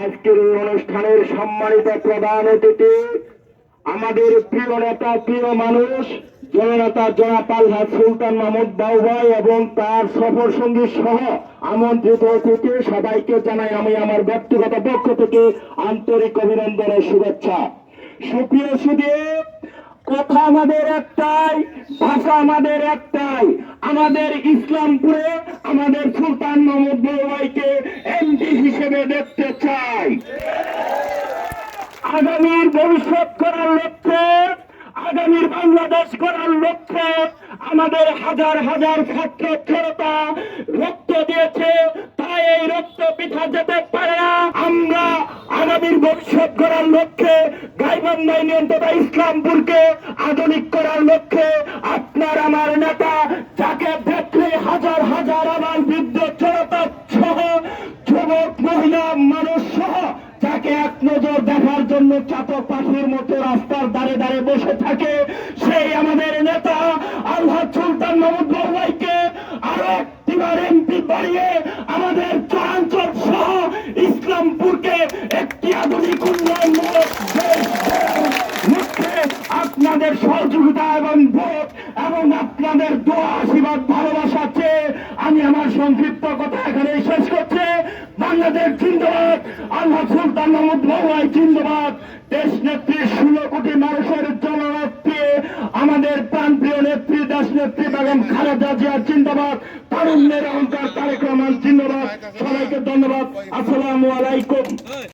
আজকের এই অনুষ্ঠানের সম্মানিত প্রধান অতিথি আমাদের প্রিয় নেতা, প্রিয় মানুষ, জননেতা সুলতান মাহমুদ বাউভাই এবং তার সফর সঙ্গী সহ আমন্ত্রিত অতিথি। সবাইকে জানাই আমি আমার ব্যক্তিগত পক্ষ থেকে আন্তরিক অভিনন্দন ও শুভেচ্ছা। সুপ্রিয় সুদীপ কথা আমাদের একটাই, ভাষা আমাদের একটাই। আমাদের ইসলামপুরে আমাদের সুলতান মাহমুদ বৌভাইকে এমপি হিসেবে দেখতে চাই। আগামীর ভবিষ্যৎ করার লক্ষ্যে, আগামীর বাংলাদেশ করার লক্ষ্যে আমাদের হাজার হাজার ছাত্র জনতা রক্ত দিয়েছে, তাই এই রক্ত পিঠা যেতে পারে না। আমরা আগামীর ভবিষ্যৎ করার লক্ষ্যে গাইবান্ধা ইউনিয়ন তথা ইসলামপুরকে আধুনিক করার লক্ষ্যে আপনার আমার নেতা, যাকে দেখলে হাজার হাজার আমার বৃদ্ধ জনতা সহ, যুবক, মহিলা, মানুষ সহ, যাকে এক নজর দেখার জন্য চাতক পাখির মতো রাস্তার দাঁড়ে দাঁড়ে বসে থাকে, সেই আমাদের নেতা আল্লাহ সুলতান মাহমুদ বাবাইকে আরও একটিবার এমপি বাড়িয়ে আমাদের আপনাদের সহযোগিতা এবং ভোট এবং আপনাদের দোয়া, আশীর্বাদ, ভালোবাসা চেয়ে আমি আমার সংক্ষিপ্ত কথা এখানে শেষ করছি। বাংলাদেশ জিন্দাবাদ আল্লাহ সুলতান মোহাম্মদ মহুয়াই জিন্দাবাদ। দেশ নেত্রী, ষোলো কোটি মানুষের জননেত্রী, আমাদের প্রাণপ্রিয় নেত্রী, দেশ নেত্রী বেগম খালেদা জিয়া জিন্দাবাদ। তারুণ্যের অহংকার, তারেক রহমান জিন্দাবাদ। সবাইকে ধন্যবাদ। আসসালামু আলাইকুম।